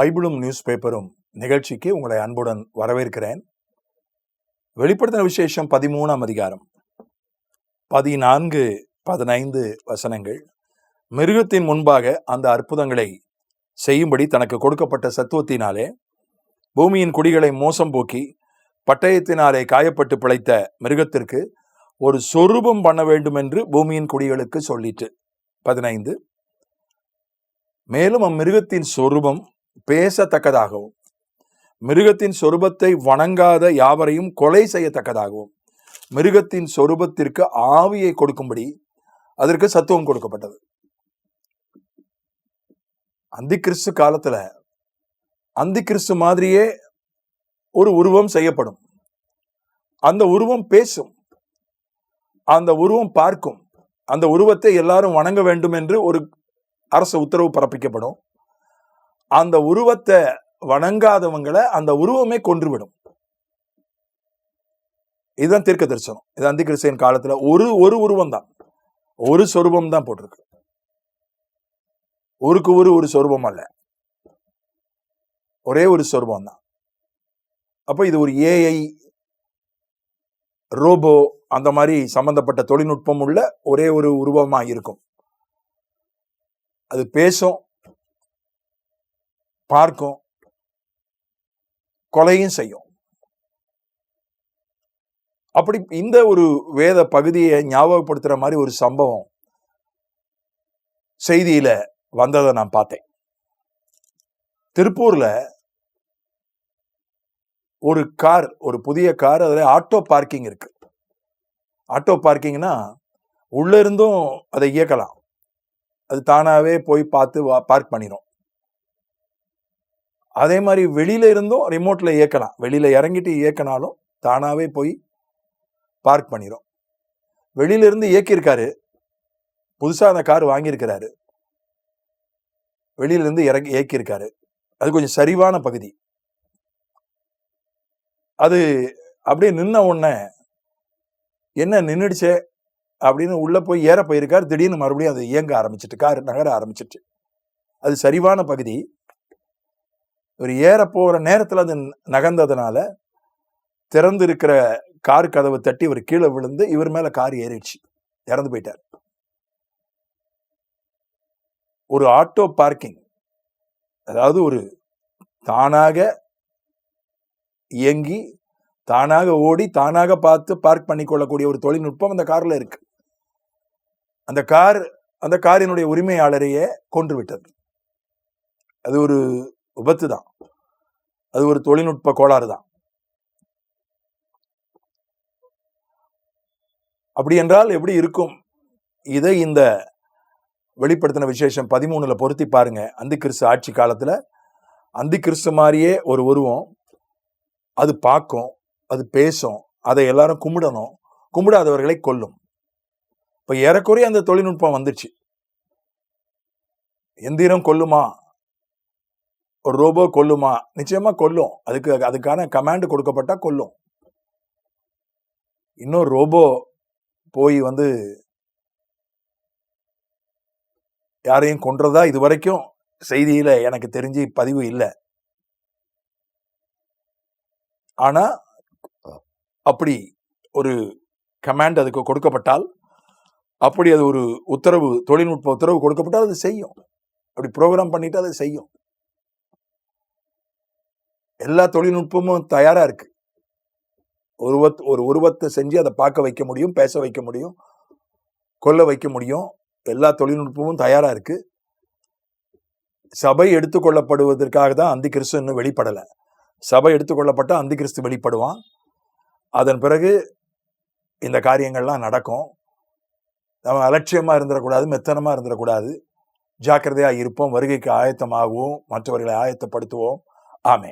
பைபிளும் news பேப்பரும் நிகழ்ச்சிக்கு உங்களை அன்புடன் வரவேற்கிறேன். வெளிப்படுத்தின விசேஷம் பதிமூணாம் அதிகாரம். பதினான்கு பதினைந்து வசனங்கள். மிருகத்தின் முன்பாக அந்த அற்புதங்களை செய்யும்படி தனக்கு கொடுக்கப்பட்ட சத்துவத்தினாலே பூமியின் குடிகளை மோசம் போக்கி பட்டயத்தினாலே காயப்பட்டு பிழைத்த மிருகத்திற்கு ஒரு சொரூபம் பண்ண வேண்டும் என்று பூமியின் குடிகளுக்கு சொல்லிட்டு பதினைந்து. மேலும் அம்மிருகத்தின் சொரூபம் பேசத்தக்கதாகவும் மிருகத்தின் சொரூபத்தை வணங்காத யாவரையும் கொலை செய்யத்தக்கதாகவும் மிருகத்தின் சொரூபத்திற்கு ஆவியை கொடுக்கும்படி அதற்கு சத்துவம் கொடுக்கப்பட்டது. அந்தி கிறிஸ்து காலத்துல அந்தி கிறிஸ்து மாதிரியே ஒரு உருவம் செய்யப்படும். அந்த உருவம் பேசும். அந்த உருவம் பார்க்கும். அந்த உருவத்தை எல்லாரும் வணங்க வேண்டும் என்று ஒரு அரசு உத்தரவு பிறப்பிக்கப்படும். அந்த உருவத்தை வணங்காதவங்களை அந்த உருவமே கொன்றுவிடும். இதுதான் தீர்க்க தரிசனம். இது அந்தி காலத்துல ஒரு ஒரு உருவம் தான் ஒரு சொரூபம் தான் போட்டிருக்கு. ஒருக்கு ஒரு ஒரு சொரூபம் அல்ல. ஒரே ஒரு சொரூபம் தான் அப்போ இது ஒரு ஏஐ ரோபோ அந்த மாதிரி சம்பந்தப்பட்ட தொழில்நுட்பம் உள்ள ஒரே ஒரு உருவமா இருக்கும். அது பேசும் பார்க்கும் கொலையும் செய்யும். அப்படி இந்த ஒரு வேத பகுதியை ஞாபகப்படுத்துற மாதிரி ஒரு சம்பவம் செய்தியில வந்ததை நான் பார்த்தேன். திருப்பூர்ல ஒரு கார் ஒரு புதிய கார் அதில் ஆட்டோ பார்க்கிங் இருக்கு. ஆட்டோ பார்க்கிங்னா உள்ளே இருந்தும் அதை இயக்கலாம். அது தானாகவே போய் பார்த்து பார்க் பண்ணிடும் அதே மாதிரி வெளியில இருந்தும் ரிமோட்ல இயக்கலாம். வெளியில இறங்கிட்டு இயக்கினாலும் தானாவே போய் பார்க் பண்ணிடும் வெளியில இருந்து இயக்கியிருக்காரு. புதுசாக அந்த கார் வாங்கியிருக்கிறாரு. வெளியிலேருந்து இறங்கி இயக்கியிருக்காரு. அது கொஞ்சம் சரிவான பகுதி. அது அப்படியே நின்ன உடனே என்ன நின்றுடுச்சே அப்படின்னு உள்ளே போய் ஏற போயிருக்கார். திடீர்னு மறுபடியும் அது இயங்க ஆரம்பிச்சிட்டு கார் நகர ஆரம்பிச்சிட்டு அது சரிவான பகுதி. ஒரு ஏற போகிற நேரத்தில் அது நகர்ந்ததுனால திறந்து இருக்கிற கார் கதவை தட்டி இவர் கீழே விழுந்து இவர் மேலே கார் ஏறிடுச்சு. இறந்து போயிட்டார். ஒரு ஆட்டோ பார்க்கிங் அதாவது ஒரு தானாக இயங்கி தானாக ஓடி தானாக பார்த்து பார்க் பண்ணிக்கொள்ளக்கூடிய ஒரு தொழில்நுட்பம் அந்த காரில் இருக்கு. அந்த கார் அந்த காரினுடைய உரிமையாளரையே கொன்று விட்டது. அது ஒரு விபத்து தான். அது ஒரு தொழில்நுட்ப கோளாறு தான். அப்படி என்றால் எப்படி இருக்கும்? இதை இந்த வெளிப்படுத்தின விசேஷம் பதிமூணுல பொருத்தி பாருங்க. அந்தி கிறிஸ்து ஆட்சி காலத்துல அந்தி கிறிஸ்து மாதிரியே ஒரு உருவம். அது பார்க்கும் அது பேசும் அதை எல்லாரும் கும்பிடணும். கும்பிடாதவர்களை கொல்லும். இப்போ ஏறக்குறைய அந்த தொழில்நுட்பம் வந்துச்சு. எந்திரம் கொல்லுமா? ஒரு ரோபோ கொல்லுமா? நிச்சயமா கொல்லும். அதுக்கு அதுக்கான கமாண்ட் கொடுக்கப்பட்டா கொல்லும். இன்னும் ரோபோ போய் வந்து யாரையும் கொன்றதா இது வரைக்கும் செய்தியில எனக்கு தெரிஞ்சு பதிவு இல்லை. ஆனா அப்படி ஒரு கமாண்ட் அதுக்கு கொடுக்கப்பட்டால் அப்படி அது ஒரு உத்தரவு தொழில்நுட்ப உத்தரவு கொடுக்கப்பட்டால் அது செய்யும். அப்படி ப்ரோக்ராம் பண்ணிட்டு அதை செய்யும். எல்லா தொழில்நுட்பமும் தயாராக இருக்குது உருவத் ஒரு உருவத்தை செஞ்சு அதை பார்க்க வைக்க முடியும் பேச வைக்க முடியும் கொல்ல வைக்க முடியும். எல்லா தொழில்நுட்பமும் தயாராக இருக்குது சபை எடுத்துக்கொள்ளப்படுவதற்காக தான் அந்தி கிறிஸ்து இன்னும் வெளிப்படலை. சபை எடுத்துக்கொள்ளப்பட்டால் அந்தி கிறிஸ்து வெளிப்படுவான். அதன் பிறகு இந்த காரியங்கள்லாம் நடக்கும். நம்ம அலட்சியமாக இருந்துடக்கூடாது மெத்தனமாக இருந்துடக்கூடாது ஜாக்கிரதையாக இருப்போம் வருகைக்கு ஆயத்தமாகவும் மற்றவர்களை ஆயத்தப்படுத்துவோம். ஆமே